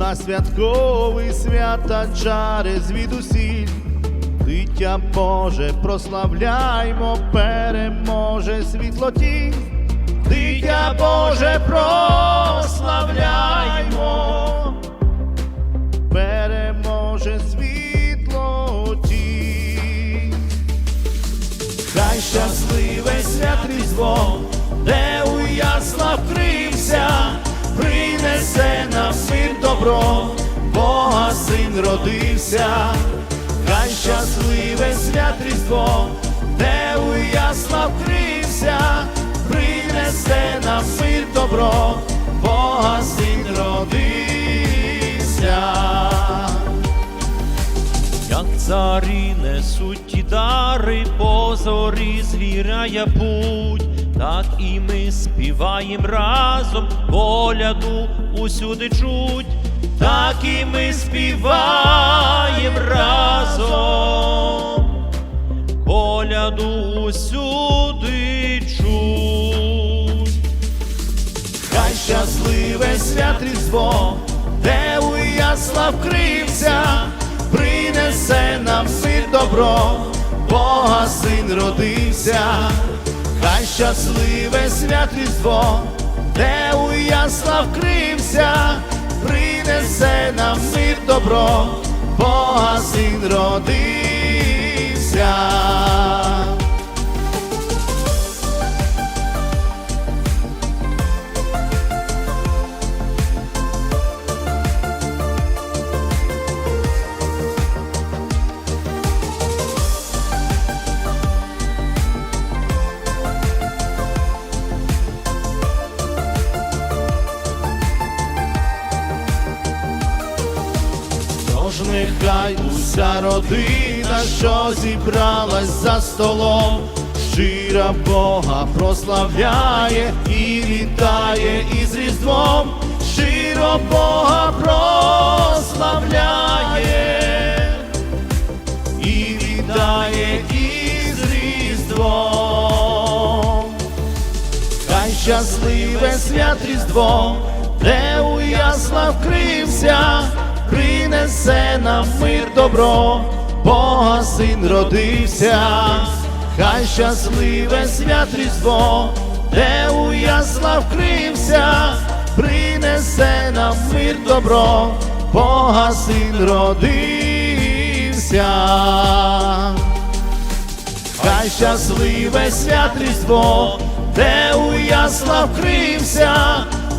на святковий свята чари звідусіль. Дитя Боже, прославляймо, переможе світло тінь. Дитя Боже, прославляймо, переможе світло тінь. Хай щасливе свят різдво, де у ясла вкрився, принесе добро, Бога син родився, хай щасливе свят різдво, де у ясла вкрився, принесе нам мир добро, Бога син родився. Як царі несуть ті дари, по зорі звіряє путь, так і ми співаєм разом, коляду усюди чуть, так і ми співаєм разом, коляду усюди чуть. Хай щасливе свят різдво, де у ясла вкрився, принесе нам мир добро, Бога син родився, хай щасливе свят різдво, де у ясла вкрився, принесе нам мир добро, Бога син родився. Нехай уся родина, що зібралась за столом, щира Бога прославляє і вітає із Різдвом, щиро Бога прославляє і вітає із Різдвом. Хай щасливе свят Різдво, де у ясла вкрився, принесе нам мир добро, Бога син родився, хай щасливе свят Різдво, де у ясла вкрився, принесе нам мир добро, Бога син родився. Хай щасливе свят Різдво, де у ясла вкрився,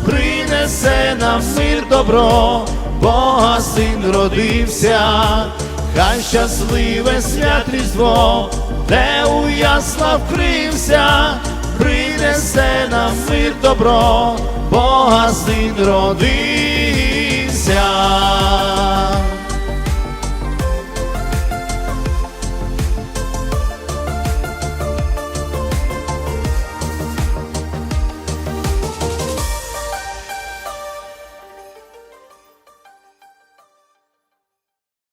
принесе нам мир добро, Бога син родився, хай щасливе свят Різдво, де у ясла вкрився, принесе нам мир добро, Бога син родився.